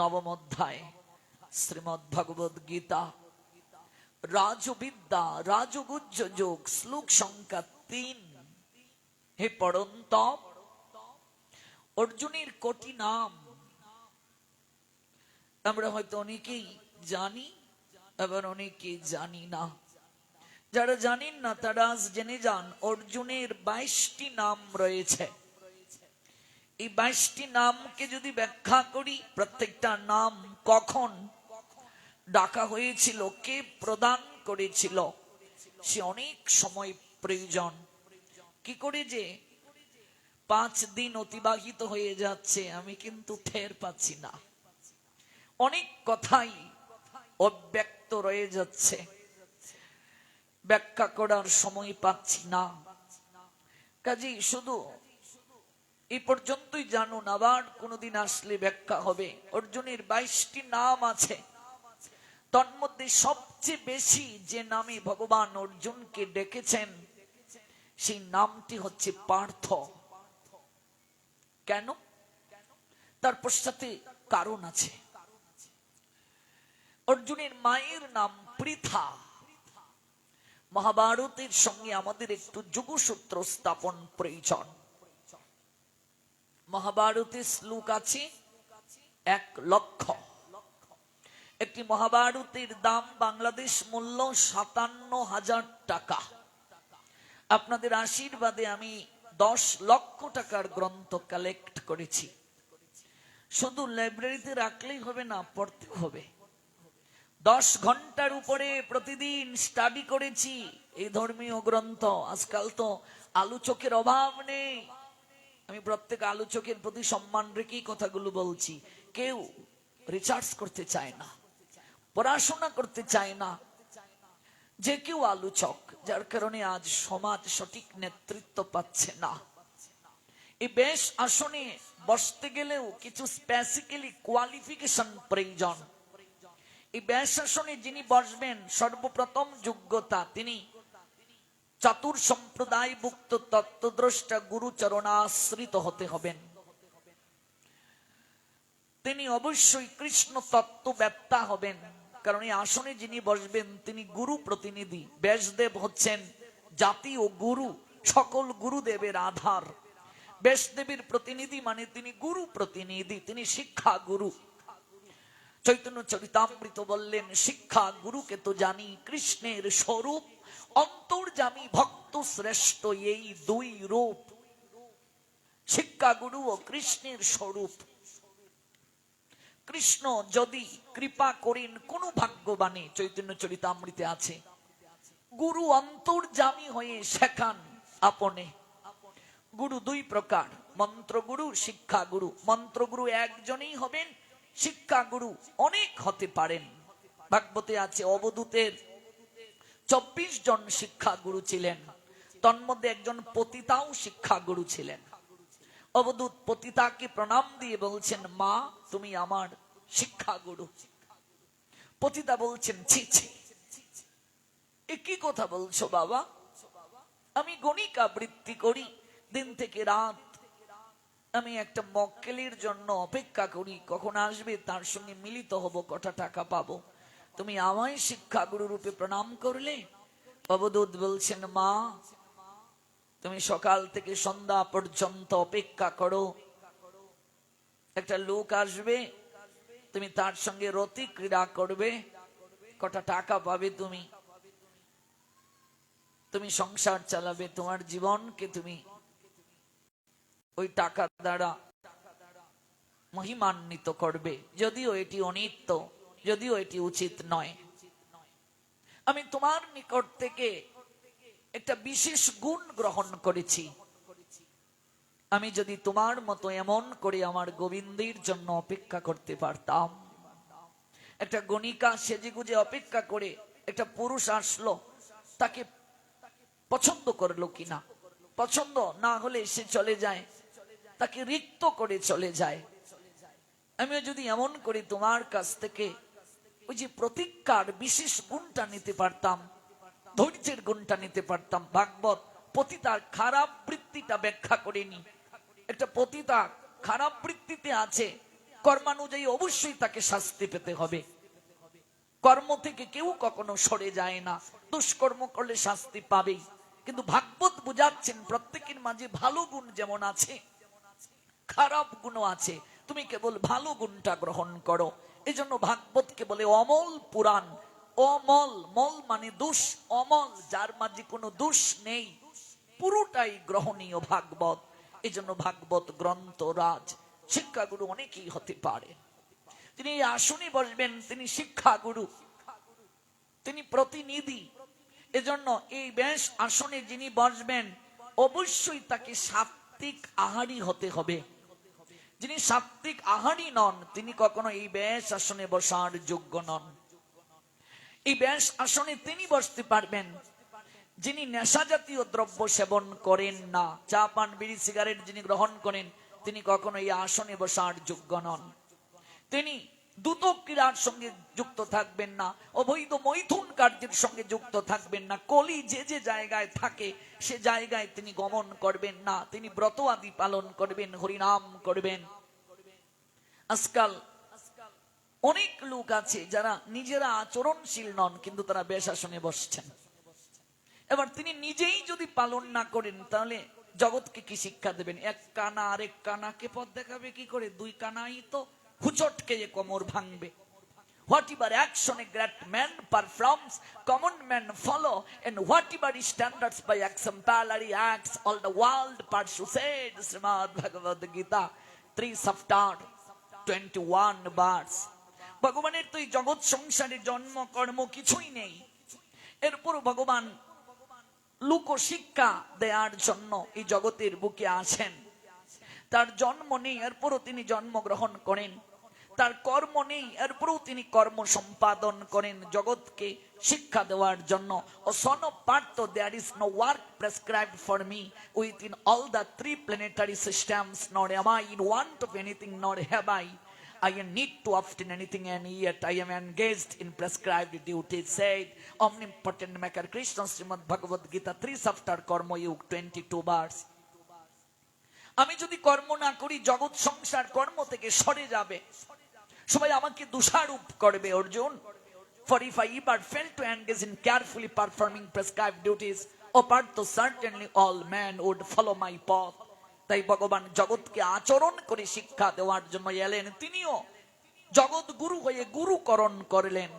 নবম অধ্যায় শ্রীমদ ভগবদ গীতা রাজবিদ্যা, রাজগুজ্জ যোগ, শ্লোক সংখ্যা তিন। হে পড়ন্ত অর্জুনের কোটি নাম। আমরা হয়তো অনেকেই জানি, আবার অনেকেই জানি না। যারা জানেন না, তারা আজ জেনে যান, অর্জুনের বাইশটি নাম রয়েছে। এই বাইশটি নামকে যদি ব্যাখ্যা করি, প্রত্যেকটা নাম কখন ডাকা হয়েছিল, কে প্রদান করেছিল, সে অনেক সময় প্রয়োজন। কি করে যে পাঁচ দিন অতিবাহিত হয়ে যাচ্ছে, আমি কিন্তু ঠের পাচ্ছি না। অনেক কথাই অব্যক্ত রয়ে যাচ্ছে। ব্যাখ্যা করার সময় পাচ্ছি না। কাজেই শুধু এই পর্যন্তই জানুন আবার কোনোদিন আসলে ব্যাখ্যা হবে। অর্জুনের বাইশটি নাম আছে। তন্মধ্যে সবচেয়ে বেশি যে নামে ভগবান অর্জুনকে ডেকেছেন, সেই নামটি হচ্ছে পার্থ। কেন? তার পশ্চাতে কারণ আছে। অর্জুনের মায়ের নাম পৃথা। মহাভারতের সঙ্গে আমাদের একটু যুগসূত্র স্থাপন প্রয়োজন। মহাভারতে শ্লোক আছে এক লক্ষ। একটি মহাভারতের দাম বাংলাদেশ মূল্য সাতান্ন হাজার টাকা। আপনাদের আশীর্বাদে আমি দশ লক্ষ টাকার গ্রন্থ কালেক্ট করেছি। শুধু লাইব্রেরিতে রাখলেই হবে না পড়তে হবে। দশ ঘণ্টার উপরে প্রতিদিন স্টাডি করেছি। এই ধর্মীয় গ্রন্থ, আজকাল তো আলোচকের অভাব নেই। আমি প্রত্যেক আলোচকের প্রতি সম্মান রেখেই কথাগুলো বলছি। কেউ রিচার্জ করতে চায় না, পড়াশোনা করতে চায় না। যে কেউ আলোচক, যার কারণে আজ সমাজ সঠিক নেতৃত্ব পাচ্ছে না। এই বেশ আসনে বসতে গেলেও কিছু স্পেসিক্যালি কোয়ালিফিকেশন প্রয়োজন। এই ব্যাস আসনে যিনি বসবেন, সর্বপ্রথম যোগ্যতা তিনি চাতুর সম্প্রদায় ভুক্ত তত্ত্বদ্রষ্টা গুরু চরণাশ্রিত হতে হবেন। তিনি অবশ্যই কৃষ্ণ তত্ত্ব ব্যাপ্তা হবেন, কারণ এই আসনে যিনি বসবেন, তিনি গুরু প্রতিনিধি, ব্যাসদেব হচ্ছেন জাতি ও গুরু, সকল গুরুদেবের আধার। ব্যাসদেবের প্রতিনিধি মানে তিনি গুরু প্রতিনিধি, তিনি শিক্ষা গুরু। চৈতন্য চরিতামৃত বললেন, শিক্ষা গুরুকে তো জানি, কৃষ্ণের স্বরূপ অন্তর্জামী ভক্ত শ্রেষ্ঠ এই দুই রূপ, শিক্ষা গুরু ও কৃষ্ণের স্বরূপ। কৃষ্ণ যদি কৃপা করেন, কোন ভাগ্যবানে চৈতন্য চরিতামৃতে আছে। গুরু অন্তর্জামী হয়ে শেখান আপনে। গুরু দুই প্রকার মন্ত্রগুরু শিক্ষা গুরু। মন্ত্রগুরু একজনই হবেন, শিক্ষা গুরু অনেক হতে পারেন। ভাগবতে আছে অবধূতের চব্বিশ জন শিক্ষা গুরু ছিলেন। তন্মধ্যে একজন পতিতাও শিক্ষা গুরু ছিলেন। অবধূত পতিতাকে প্রণাম দিয়ে বলছেন, মা, তুমি আমার শিক্ষা গুরু পতিতা বলছেন, ছি ছি। এ কি কথা বলছো বাবা? আমি গণিক আবৃত্তি করি। দিন থেকে রাত আমি একটা মক্কেলের জন্য অপেক্ষা করি। কখন আসবে তার সঙ্গে মিলিত হব, কটা টাকা পাবো? তুমি আমায় শিক্ষা গুরু রূপে প্রণাম করলে? অবদূত বলছেন, মা, তুমি সকাল থেকে সন্ধ্যা পর্যন্ত অপেক্ষা করো। একটা লোক আসবে, তুমি তার সঙ্গে রতি ক্রীড়া করবে। কটা টাকা পাবে তুমি? তুমি সংসার চালাবে, তোমার জীবনকে তুমি ওই টাকা দ্বারা মহিমান্বিত করবে। যদিও এটি অনিত্য যদিও এটি উচিত নয়। আমি তোমার নিকট থেকে একটা বিশেষ গুণ গ্রহণ করেছি। আমি যদি তোমার মতো এমন করে আমার গোবিন্দের জন্য অপেক্ষা করতে পারতাম। একটা গণিকা সেজে গুজে অপেক্ষা করে একটা পুরুষ আসলো, তাকে পছন্দ করল কিনা? পছন্দ? না হলে সে চলে যায়। তাকে রিক্ত করে চলে যায়। আমিও যদি এমন করে তোমার কাছ থেকে ওই যে প্রতিজ্ঞার বিশেষ গুণটা নিতে পারতাম, ধৈর্যের গুণটা নিতে পারতাম, ভাগবত পতিতার খারাপ বৃত্তিটা ব্যাখ্যা করেনি। একটা পতিতা খারাপ বৃত্তিতে আছে, কর্মানুযায়ী অবশ্যই তাকে শাস্তি পেতে হবে। কর্ম থেকে কেউ কখনো সরে যায় না, দুষ্কর্ম করলে শাস্তি পাবেই। কিন্তু ভাগবত বুঝাচ্ছেন প্রত্যেকের মাঝে ভালো গুণ যেমন আছে, খারাপ গুণও আছে। তুমি কেবল ভালো গুণটা গ্রহণ করো এই জন্য ভাগবতকে বলে অমল পুরাণ। অমল, মল মানে দুষ, অমল যার মাঝে কোনো দুষ নেই। পুরোটাই গ্রহণীয় ভাগবত। এই জন্য ভাগবত গ্রন্থ রাজ। শিক্ষাগুরু অনেকেই হতে পারে। তিনি এই আসনে বসবেন, তিনি শিক্ষাগুরু, তিনি প্রতিনিধি। এজন্য এই বেশ আসনে যিনি বসবেন, অবশ্যই তাকে সাত্বিক আহারি হতে হবে। যিনি সাত্বিক আহারী নন, তিনি কখনো এই ব্যাস আসনে বসার যোগ্য নন। এই ব্যাস আসনে তিনি বসতে পারবেন, যিনি নেশা জাতীয় দ্রব্য সেবন করেন না, চা, পান, বিড়ি, সিগারেট যিনি গ্রহণ করেন, তিনি কখনো এই আসনে বসার যোগ্য নন। তিনি দ্রুত ক্রীড়ার সঙ্গে যুক্ত থাকবেন না, অবৈধ মৈথুন কার্যের সঙ্গে যুক্ত থাকবেন না, কলি যে যে জায়গায় থাকে, সে জায়গায় তিনি গমন করবেন না, তিনি ব্রত আদি পালন করবেন, হরিনাম করবেন। আজকাল অনেক লোক আছে যারা নিজেরা আচরণশীল নন, কিন্তু তারা বেশ আসনে বসছেন। এবার তিনি নিজেই যদি পালন না করেন, তাহলে জগৎকে কি শিক্ষা দেবেন? এক কানা আরেক কানাকে পথ দেখাবে কি করে? দুই কানাই তো হুচটকে যে কোমর ভাঙবে Whatever action a great man performs, common men follow, and whatever standards by exemplary acts, all the world pursues it. Srimad Bhagavad Gita, 3 chapter, 21 verse. ভগবানের তো এই জগৎ সংসারে জন্ম কর্ম কিছুই নেই এরপর ভগবান লোক শিক্ষা দেওয়ার জন্য এই জগতের বুকে আসেন তার জন্ম নেই এরপরও তিনি জন্মগ্রহণ করেন তার কর্ম নেই এরপরেও তিনি কর্ম সম্পাদন করেন জগৎকে শিক্ষা দেওয়ার জন্য। O son Partha there is no work prescribed for me within all the three planetary systems nor am I in want of anything nor have I I need to obtain anything, and yet I am engaged in prescribed duties said omnipotent maker Krishna, Srimad Bhagavad Gita 3 chapter Karma Yug 22 verse আমি যদি কর্ম না করি, জগৎ সংসার কর্ম থেকে সরে যাবে। সবাই আমাকে দোষারোপ করবে, Arjun. For if I ever fail to engage in carefully performing prescribe duties O Partha certainly all man would follow my path তাই ভগবান জগৎকে আচরণ করে শিক্ষা দেওয়ার জন্য এলেন তিনিও। জগৎ গুরু হয়ে গুরুকরণ করলেন।